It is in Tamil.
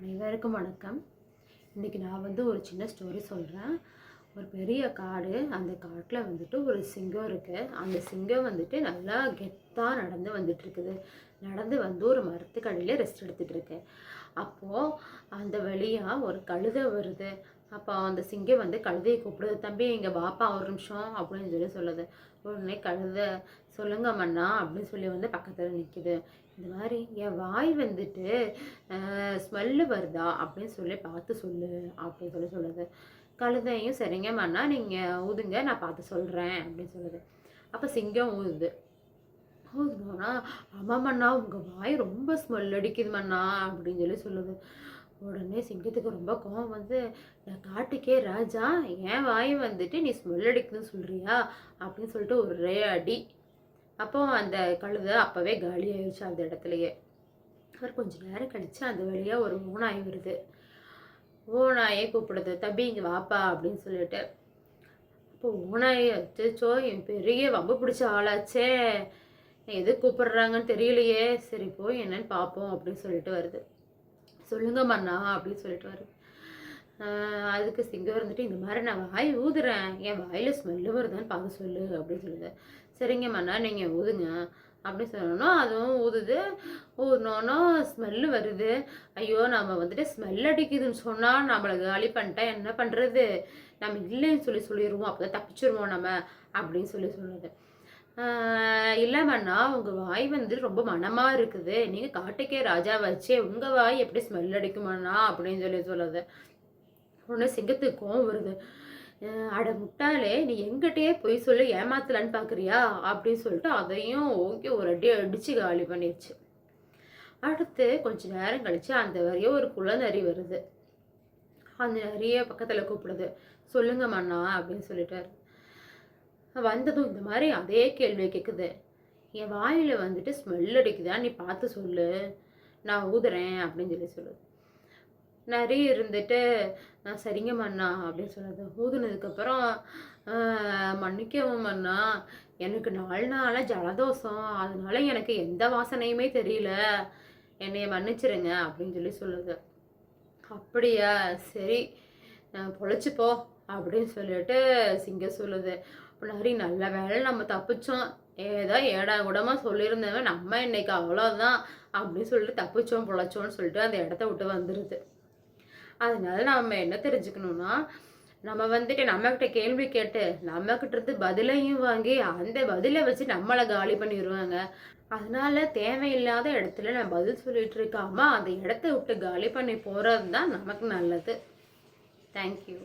அனைவருக்கும் வணக்கம். இன்றைக்கி நான் வந்து ஒரு சின்ன ஸ்டோரி சொல்கிறேன் ஒரு பெரிய காடு அந்த காட்டில் வந்துட்டு ஒரு சிங்கம் இருக்குது அந்த சிங்கம் வந்துட்டு நல்லா கெத்தாக நடந்து வந்துட்டு இருக்குது நடந்து வந்து ஒரு மரத்துக்கடையில் ரெஸ்ட் எடுத்துகிட்டு இருக்கு அப்போது அந்த வழியாக ஒரு கழுதை வருது. அப்போ அந்த சிங்கம் வந்து கழுதையை கூப்பிடுது தம்பி இங்கே பாப்பா ஒரு நிமிஷம் அப்படின்னு சொல்லி சொல்லுது. உடனே கழுதை சொல்லுங்க மண்ணா அப்படின்னு சொல்லி வந்து பக்கத்தில் நிற்கிது இந்த மாதிரி என் வாய் வந்துட்டு ஸ்மெல்லு வருதா? அப்படின்னு சொல்லி பார்த்து சொல்லு அப்படின்னு சொல்லி சொல்லுது. கழுதையும் சரிங்க மண்ணா நீங்கள் ஊதுங்க நான் பார்த்து சொல்கிறேன் அப்படின்னு சொல்லுது. அப்போ சிங்கம் ஊதுது. ஊதுனோன்னா ஆமாம் மண்ணா உங்கள் வாய் ரொம்ப ஸ்மெல் அடிக்குது மண்ணா அப்படின்னு சொல்லி சொல்லுது. உடனே சிங்கத்துக்கு ரொம்ப கோவம் வந்து நான் காட்டுக்கே ராஜா என் வாய் வந்துட்டு நீ ஸ்மெல் அடிக்குதுன்னு சொல்கிறியா அப்படின்னு சொல்லிட்டு ஒரே அடி. அப்போ அந்த கழுதை அப்போவே காலி ஆயிடுச்சு அந்த இடத்துலையே. அவர் கொஞ்சம் நேரம் கழிச்சு அந்த வழியாக ஒரு மூணாயி வருது. ஓனாயே கூப்பிடுது. தம்பி இங்கே வாப்பா அப்படின்னு சொல்லிட்டு. அப்போ ஓனாயே அச்சோ என் பெரிய வம்பு பிடிச்ச ஆளாச்சே எது கூப்பிடுறாங்கன்னு தெரியலையே. சரி போய் என்னன்னு பார்ப்போம் அப்படின்னு சொல்லிட்டு வருது. சொல்லுங்க மண்ணா அப்படின்னு சொல்லிட்டு வருது. அதுக்கு சிங்கம் இருந்துட்டு இந்த மாதிரி நான் வாய் ஊதுறேன். என் வாயில் ஸ்மெல்லு வருதான்னு பார்க்க சொல்லு அப்படின்னு சொல்லுது. சரிங்க மண்ணா நீங்கள் ஊதுங்க. அப்படி சொன்னோன்னா அதுவும் ஊதுது. ஊறினோன்னா ஸ்மெல்லு வருது. ஐயோ நம்ம வந்துட்டு ஸ்மெல் அடிக்குதுன்னு சொன்னால் நம்மளை காலி பண்ணிட்டா என்ன பண்ணுறது நம்ம இல்லைன்னு சொல்லி சொல்லிடுவோம் அப்போ தான் தப்பிச்சிருவோம் நம்ம அப்படின்னு சொல்லி சொல்லுது. இல்லை உங்கள் வாய் வந்து ரொம்ப மனமாக இருக்குது. நீங்கள் காட்டுக்கே ராஜா வச்சே உங்கள் வாய் எப்படி ஸ்மெல் அடிக்குமாண்ணா அப்படின்னு சொல்லி சொல்லுது. உடனே சிங்கத்துக்கு வருது. அட முட்டாளே நீ எங்கிட்டயே பொய் சொல்லி ஏமாத்தலான்னு பார்க்குறியா அப்படின்னு சொல்லிட்டு அதையும் ஓகே ஒரு அடி அடித்து காலி பண்ணிடுச்சு அடுத்து கொஞ்ச நேரம் கழிச்சு அந்த வரையும் ஒரு குளநரி வருது. அந்த நிறைய பக்கத்தில் கூப்பிடுது. சொல்லுங்க மண்ணா அப்படின்னு சொல்லிட்டாரு. வந்ததும் இந்த மாதிரி அதே கேள்வியை கேட்குது என் வாயில் வந்துட்டு ஸ்மெல் அடிக்குதா? நீ பார்த்து சொல்லு. நான் ஊதுறேன் அப்படின்னு சொல்லி சொல்லுது. நிறைய இருந்துட்டு நான் சரிங்க மண்ணா அப்படின்னு சொன்னது. ஊதுனதுக்கப்புறம் மன்னிக்கவும் மண்ணா எனக்கு நாலு நாளாக ஜலதோஷம். அதனால எனக்கு எந்த வாசனையுமே தெரியல. என்னைய மன்னிச்சிருங்க அப்படின்னு சொல்லி சொல்லுது. அப்படியா? சரி. பொழைச்சிப்போ அப்படின்னு சொல்லிட்டு சிங்கம் சொல்லுது. அப்போ நரி நல்ல வேலை நம்ம தப்பிச்சோம். ஏதோ ஏடா கூடமா சொல்லியிருந்தவன் நம்ம இன்னைக்கு அவ்வளோதான் அப்படின்னு சொல்லிட்டு தப்பிச்சோம் பொழைச்சோன்னு சொல்லிட்டு அந்த இடத்த விட்டு வந்துடுது அதனால நம்ம என்ன தெரிஞ்சுக்கணும்னா நம்ம வந்துட்டு நம்மக்கிட்ட கேள்வி கேட்டு நம்மக்கிட்ட இருந்து பதிலையும் வாங்கி அந்த பதிலை வச்சு நம்மளை காலி பண்ணிடுவாங்க அதனால தேவையில்லாத இடத்துல நான் பதில் சொல்லிட்டு இருக்காம அந்த இடத்த விட்டு காலி பண்ணி போகிறது தான் நமக்கு நல்லது. தேங்க்யூ